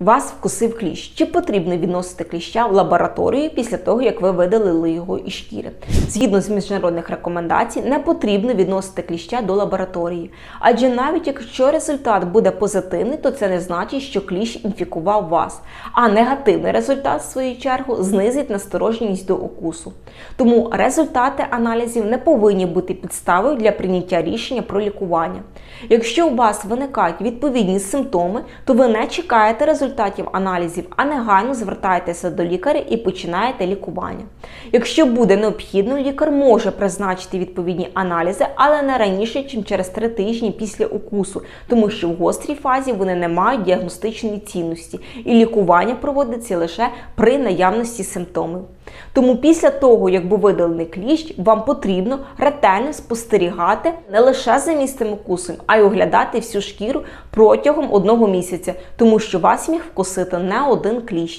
Вас вкусив кліщ. Чи потрібно відносити кліща в лабораторію після того, як ви видалили його із шкіри? Згідно з міжнародних рекомендацій, не потрібно відносити кліща до лабораторії. Адже навіть якщо результат буде позитивний, то це не значить, що кліщ інфікував вас. А негативний результат, в свою чергу, знизить настороженість до укусу. Тому результати аналізів не повинні бути підставою для прийняття рішення про лікування. Якщо у вас виникають відповідні симптоми, то ви не чекаєте результатів аналізів, а негайно звертаєтеся до лікаря і починаєте лікування. Якщо буде необхідно, лікар може призначити відповідні аналізи, але не раніше, ніж через 3 тижні після укусу, тому що в гострій фазі вони не мають діагностичної цінності, і лікування проводиться лише при наявності симптомів. Тому після того, як був видалений кліщ, вам потрібно ретельно спостерігати не лише за місцем укусу, а й оглядати всю шкіру протягом одного місяця, тому що вас міг вкусити не один кліщ.